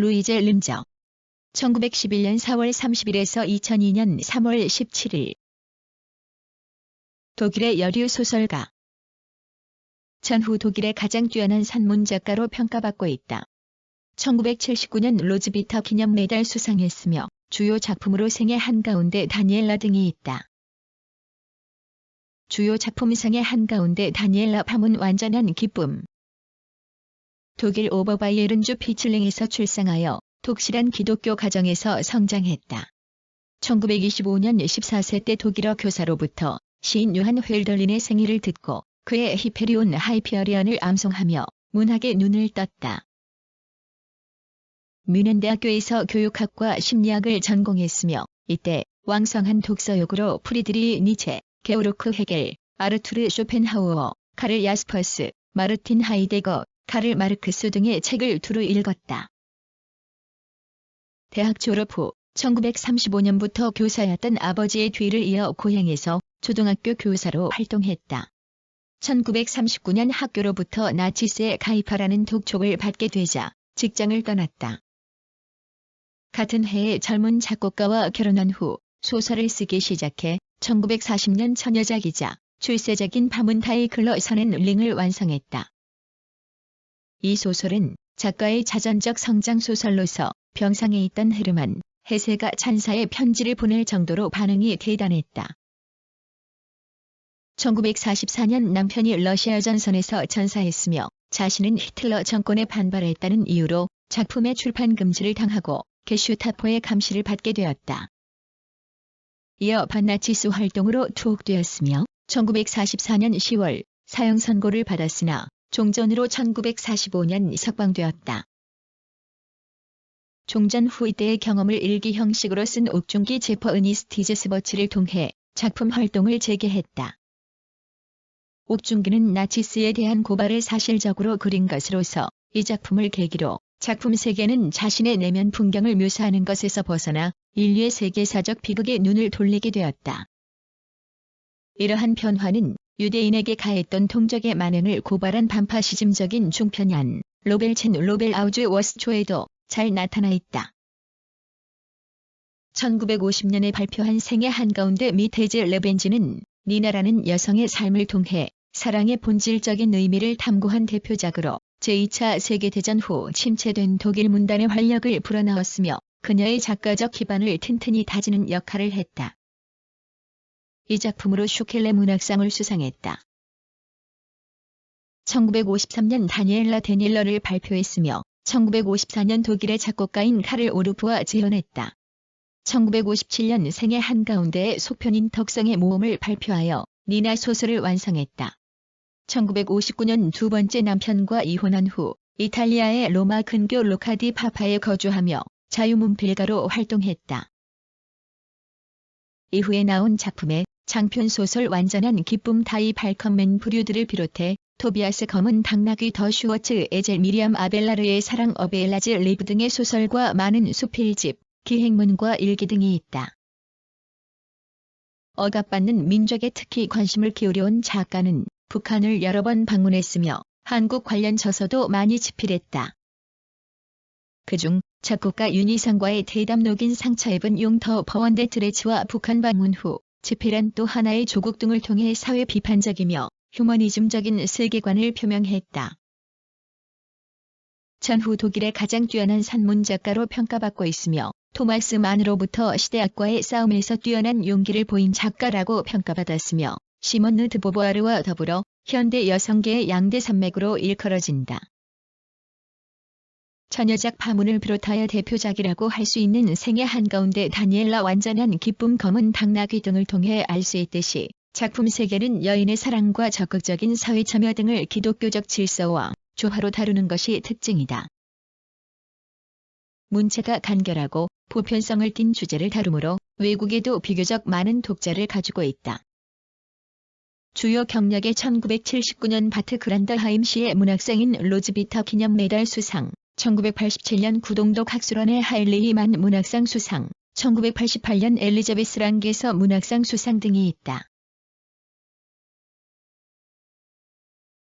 루이제 림저 1911년 4월 30일에서 2002년 3월 17일 독일의 여류 소설가 전후 독일의 가장 뛰어난 산문 작가로 평가받고 있다. 1979년 로즈비터 기념 메달 수상했으며 주요 작품으로 생애 한가운데 다니엘라 등이 있다. 주요 작품상의 한가운데 다니엘라 파문 완전한 기쁨 독일 오버바이에른주 피칠링에서 출생하여 독실한 기독교 가정에서 성장했다. 1925년 14세 때 독일어 교사로부터 시인 요한 휠덜린의 생일을 듣고 그의 히페리온 하이피어리언을 암송하며 문학에 눈을 떴다. 뮌헨대학교에서 교육학과 심리학을 전공했으며 이때 왕성한 독서욕으로 프리드리 니체, 게오르크 헤겔, 아르투르 쇼펜하우어, 카를 야스퍼스, 마르틴 하이데거, 카를 마르크스 등의 책을 두루 읽었다. 대학 졸업 후 1935년부터 교사였던 아버지의 뒤를 이어 고향에서 초등학교 교사로 활동했다. 1939년 학교로부터 나치스에 가입하라는 독촉을 받게 되자 직장을 떠났다. 같은 해에 젊은 작곡가와 결혼한 후 소설을 쓰기 시작해 1940년 처녀작이자 출세작인 파문타이 글러 선앤 링을 완성했다. 이 소설은 작가의 자전적 성장 소설로서 병상에 있던 헤르만 해세가 찬사의 편지를 보낼 정도로 반응이 대단했다. 1944년 남편이 러시아 전선에서 전사했으며 자신은 히틀러 정권에 반발했다는 이유로 작품의 출판 금지를 당하고 게슈타포의 감시를 받게 되었다. 이어 반나치스 활동으로 투옥되었으며 1944년 10월 사형 선고를 받았으나 종전으로 1945년 석방되었다. 종전 후 이때의 경험을 일기 형식으로 쓴 옥중기 제퍼 은이스티즈 스버치를 통해 작품 활동을 재개했다. 옥중기는 나치스에 대한 고발을 사실적으로 그린 것으로서 이 작품을 계기로 작품 세계는 자신의 내면 풍경을 묘사하는 것에서 벗어나 인류의 세계사적 비극에 눈을 돌리게 되었다. 이러한 변화는 유대인에게 가했던 통적의 만행을 고발한 반파시즘적인 중편한 로벨첸 로벨 아우즈 워스초에도 잘 나타나 있다. 1950년에 발표한 생애 한가운데 미테즈 레벤지는 니나라는 여성의 삶을 통해 사랑의 본질적인 의미를 탐구한 대표작으로 제2차 세계대전 후 침체된 독일 문단의 활력을 불어넣었으며 그녀의 작가적 기반을 튼튼히 다지는 역할을 했다. 이 작품으로 슈켈레 문학상을 수상했다. 1953년 다니엘라 데닐러를 발표했으며 1954년 독일의 작곡가인 카를 오르프와 재현했다. 1957년 생애 한가운데의 소편인 덕성의 모험을 발표하여 니나 소설을 완성했다. 1959년 두 번째 남편과 이혼한 후 이탈리아의 로마 근교 로카디 파파에 거주하며 자유문필가로 활동했다. 이후에 나온 작품에 장편 소설 완전한 기쁨 타이 발컴맨 브류드를 비롯해 토비아스 검은 당나귀 더 슈워츠 에젤 미리암 아벨라르의 사랑 어베일라즈 리브 등의 소설과 많은 수필집, 기행문과 일기 등이 있다. 억압받는 민족에 특히 관심을 기울여온 작가는 북한을 여러 번 방문했으며 한국 관련 저서도 많이 집필했다. 그중 작곡가 윤희상과의 대담 녹인 상처 입은 용터 버원데 트레치와 북한 방문 후 집필한 또 하나의 조국 등을 통해 사회 비판적이며 휴머니즘적인 세계관을 표명했다. 전후 독일의 가장 뛰어난 산문 작가로 평가받고 있으며 토마스 만으로부터 시대학과의 싸움에서 뛰어난 용기를 보인 작가라고 평가받았으며 시몬 느 드 보보아르와 더불어 현대 여성계의 양대 산맥으로 일컬어진다. 처녀작 파문을 비롯하여 대표작이라고 할 수 있는 생애 한가운데 다니엘라 완전한 기쁨 검은 당나귀 등을 통해 알 수 있듯이 작품 세계는 여인의 사랑과 적극적인 사회 참여 등을 기독교적 질서와 조화로 다루는 것이 특징이다. 문체가 간결하고 보편성을 띤 주제를 다루므로 외국에도 비교적 많은 독자를 가지고 있다. 주요 경력의 1979년 바트 그란더하임 시의 문학상인 로즈비터 기념 메달 수상, 1987년 구동독 학술원의 하일리히만 문학상 수상, 1988년 엘리자베스 랑게서 문학상 수상 등이 있다.